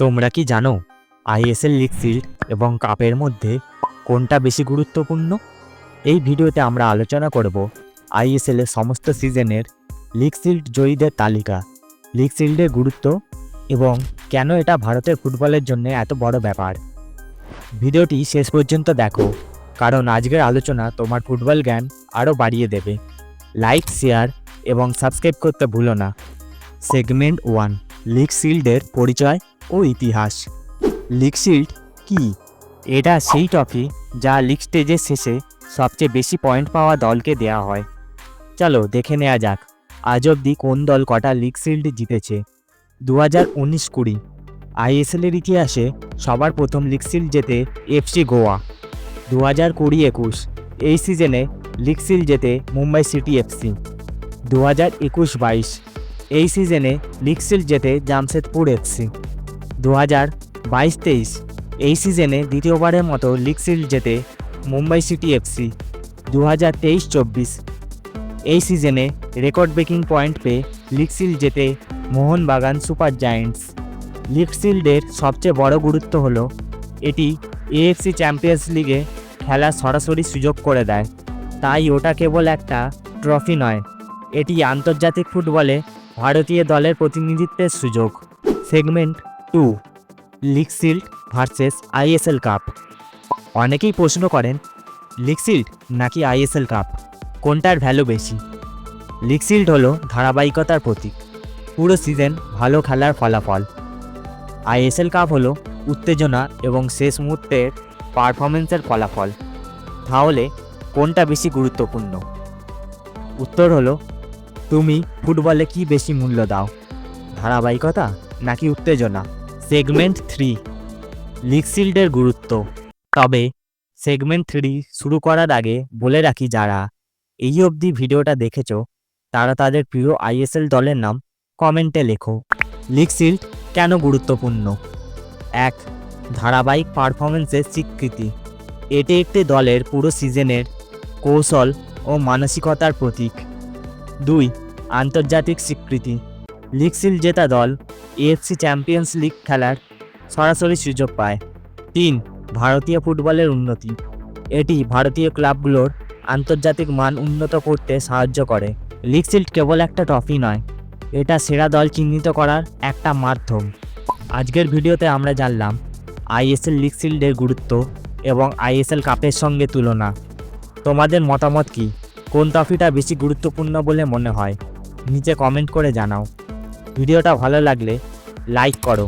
তোমরা কি জানো আইএসএল লিগ শিল্ড এবং কাপের মধ্যে কোনটা বেশি গুরুত্বপূর্ণ? এই ভিডিওতে আমরা আলোচনা করব আইএসএল এর সমস্ত সিজনের লিগ শিল্ড জয়ীদের তালিকা, লিগ শিল্ডের গুরুত্ব এবং কেন এটা ভারতের ফুটবলের জন্য এত বড় ব্যাপার। ভিডিওটি শেষ পর্যন্ত দেখো, কারণ আজকের আলোচনা তোমার ফুটবল জ্ঞান আরও বাড়িয়ে দেবে। লাইক, শেয়ার এবং সাবস্ক্রাইব করতে ভুলো না। সেগমেন্ট ওয়ান, লিগ শিল্ডের পরিচয় ও ইতিহাস। লিকশিল্ড কি? এটা সেই ট্রফি যা লিগ স্টেজের শেষে সবচেয়ে বেশি পয়েন্ট পাওয়া দলকে দেওয়া হয়। চলো দেখে নেওয়া যাক, আজ অবধি কোন দল কটা লিগ শিল্ড জিতেছে? দু হাজার উনিশ কুড়ি আইএসএলের ইতিহাসে সবার প্রথম লিগ শিল্ড জেতে এফসি গোয়া। দু হাজার কুড়ি একুশ, এই সিজনে লিগ শিল্ড জেতে মুম্বাই সিটি এফসি। দু হাজার একুশ বাইশ, এই সিজনে লিগ শিল্ড জেতে জামশেদপুর এফসি। দু হাজার বাইশ তেইশ এই সিজনে দ্বিতীয়বারের মতো লিগ শিল্ড জেতে মুম্বাই সিটি এফসি দু হাজার তেইশ চব্বিশ। এই সিজনে রেকর্ড ব্রেকিং পয়েন্ট পেয়ে লিগ শিল্ড জেতে মোহনবাগান সুপার জায়েন্টস। লিগ শিল্ডের সবচেয়ে বড় গুরুত্ব হলো, এটি এএফসি চ্যাম্পিয়ন্স লিগে খেলার সরাসরি সুযোগ করে দেয়। তাই ওটা কেবল একটা ট্রফি নয়, এটি আন্তর্জাতিক ফুটবলে ভারতীয় দলের প্রতিনিধিত্বের সুযোগ। Segment two league shield versus ISL cup. অনেকেই প্রশ্ন করেন লিগ শিল্ড নাকি আইএসএল কাপ? কোনটার ভ্যালু বেশি? লিগ শিল্ড হলো ধারাবাহিকতার প্রতীক। পুরো সিজন ভালো খেলার ফলাফল। আইএসএল কাপ হলো উত্তেজনা এবং শেষ মুহূর্তের পারফরমেন্সের ফলাফল। তাহলে কোনটা বেশি গুরুত্বপূর্ণ? উত্তর হলো, তুমি ফুটবলে কি বেশি মূল্য দাও? ধারাবাহিকতা নাকি উত্তেজনা? সেগমেন্ট থ্রি লিগ শিল্ডের গুরুত্ব। তবে, সেগমেন্ট থ্রি শুরু করার আগে বলে রাখি যারা এই অবধি ভিডিওটা দেখেছ, তারা তাদের প্রিয় আইএসএল দলের নাম কমেন্টে লেখো। লিগ শিল্ড কেন গুরুত্বপূর্ণ? এক, ধারাবাহিক পারফরমেন্সের স্বীকৃতি। এটি একটি দলের পুরো সিজনের কৌশল ও মানসিকতার প্রতীক। দুই, আন্তর্জাতিক স্বীকৃতি। লিগ শিল্ড জেতা দল এএফসি চ্যাম্পিয়ন্স লিগ খেলার সরাসরি সুযোগ পায়। তিন, ভারতীয় ফুটবলের উন্নতি। এটি ভারতীয় ক্লাবগুলোর আন্তর্জাতিক মান উন্নত করতে সাহায্য করে। লিগ কেবল একটা ট্রফি নয়, এটা সেরা দল চিহ্নিত করার একটা মাধ্যম। আজকের ভিডিওতে আমরা জানলাম আইএসএল লিগ শিল্ডের গুরুত্ব এবং আইএসএল কাপের সঙ্গে তুলনা। তোমাদের মতামত কি? কোন ট্রফিটা বেশি গুরুত্বপূর্ণ বলে মনে হয়? নিচে কমেন্ট করে জানাও। ভিডিওটা ভালো লাগলে লাইক করো,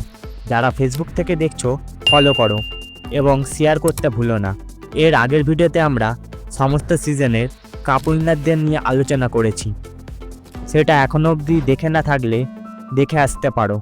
যারা ফেসবুক থেকে দেখছ ফলো করো এবং শেয়ার করতে ভুলো না। এর আগের ভিডিওতে আমরা সমস্ত সিজনের কাপ উইনারদের নিয়ে আলোচনা করেছি। সেটা এখনও অবধি দেখে না থাকলে দেখে আসতে পারো।